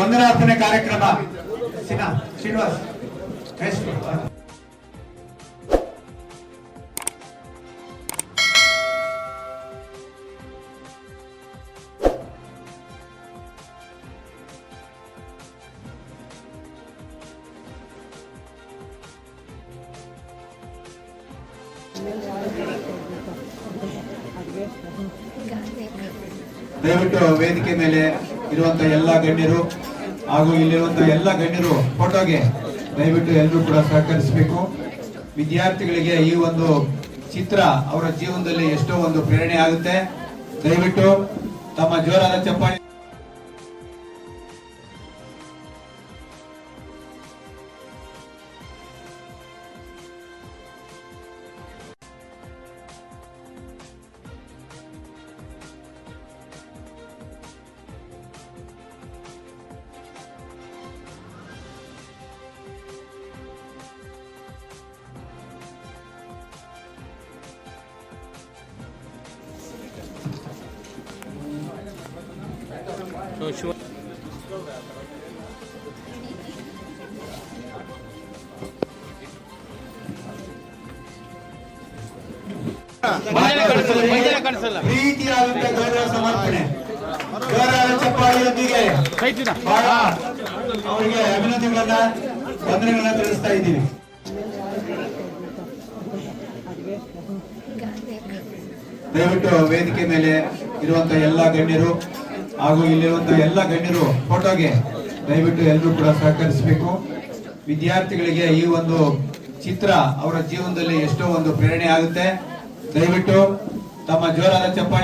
ವಂದನಾರ್ಪಣೆ ಕಾರ್ಯಕ್ರಮ ಸಿನಾ ಶ್ರೀನಿವಾಸ್ ಎಷ್ಟು? ದಯವಿಟ್ಟು ವೇದಿಕೆ ಮೇಲೆ ಇರುವಂತ ಎಲ್ಲ ಗಣ್ಯರು ಹಾಗೂ ಇಲ್ಲಿರುವಂತ ಎಲ್ಲ ಗಣ್ಯರು ಫೋಟೋಗೆ ದಯವಿಟ್ಟು ಎಲ್ಲರೂ ಕೂಡ ಸಹಕರಿಸಬೇಕು. ವಿದ್ಯಾರ್ಥಿಗಳಿಗೆ ಈ ಒಂದು ಚಿತ್ರ ಅವರ ಜೀವನದಲ್ಲಿ ಎಷ್ಟೋ ಒಂದು ಪ್ರೇರಣೆ ಆಗುತ್ತೆ. ದಯವಿಟ್ಟು ತಮ್ಮ ಜೋರಾದ ಚಪ್ಪಾಳೆ ಅವರಿಗೆ ಅಭಿನಂದನೆಗಳನ್ನ ವಂದನೆಗಳನ್ನ ತಿಳಿಸ್ತಾ ಇದ್ದೀವಿ ದಯವಿಟ್ಟು ವೇದಿಕೆ ಮೇಲೆ ಇರುವಂತಹ ಎಲ್ಲ ಗಣ್ಯರು ಹಾಗೂ ಇಲ್ಲಿರುವಂತಹ ಎಲ್ಲ ಗಣ್ಯರು ಫೋಟೋಗೆ ದಯವಿಟ್ಟು ಎಲ್ಲರೂ ಕೂಡ ಸಹಕರಿಸಬೇಕು. ವಿದ್ಯಾರ್ಥಿಗಳಿಗೆ ಈ ಒಂದು ಚಿತ್ರ ಅವರ ಜೀವನದಲ್ಲಿ ಎಷ್ಟೋ ಒಂದು ಪ್ರೇರಣೆ ಆಗುತ್ತೆ. ದಯವಿಟ್ಟು ತಮ್ಮ ಜೋರಾದ ಚಪ್ಪಾಳೆ